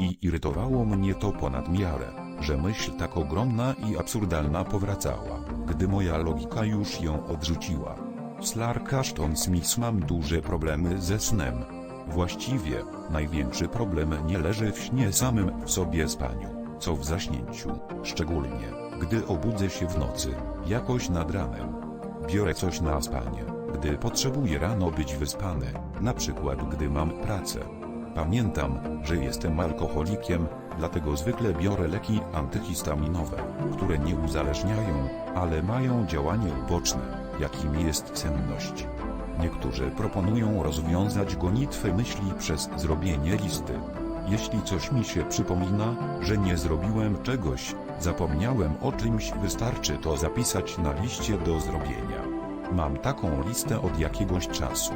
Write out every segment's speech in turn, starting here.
I irytowało mnie to ponad miarę, że myśl tak ogromna i absurdalna powracała, gdy moja logika już ją odrzuciła. Slarkaszton Smith mam duże problemy ze snem. Właściwie, największy problem nie leży w śnie samym w sobie spaniu, co w zaśnięciu, szczególnie, gdy obudzę się w nocy, jakoś nad ranem. Biorę coś na spanie, gdy potrzebuję rano być wyspany, na przykład gdy mam pracę. Pamiętam, że jestem alkoholikiem, dlatego zwykle biorę leki antyhistaminowe, które nie uzależniają, ale mają działanie uboczne, jakim jest senność. Niektórzy proponują rozwiązać gonitwę myśli przez zrobienie listy. Jeśli coś mi się przypomina, że nie zrobiłem czegoś, zapomniałem o czymś, wystarczy to zapisać na liście do zrobienia. Mam taką listę od jakiegoś czasu.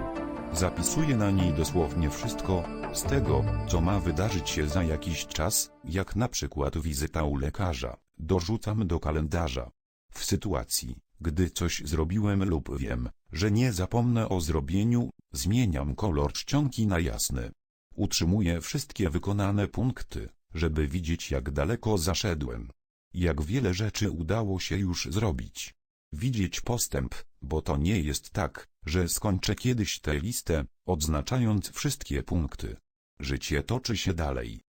Zapisuję na niej dosłownie wszystko, z tego, co ma wydarzyć się za jakiś czas, jak na przykład wizyta u lekarza, dorzucam do kalendarza. W sytuacji, gdy coś zrobiłem lub wiem, że nie zapomnę o zrobieniu, zmieniam kolor czcionki na jasny. Utrzymuję wszystkie wykonane punkty, żeby widzieć jak daleko zaszedłem. Jak wiele rzeczy udało się już zrobić. Widzieć postęp, bo to nie jest tak, że skończę kiedyś tę listę, odznaczając wszystkie punkty. Życie toczy się dalej,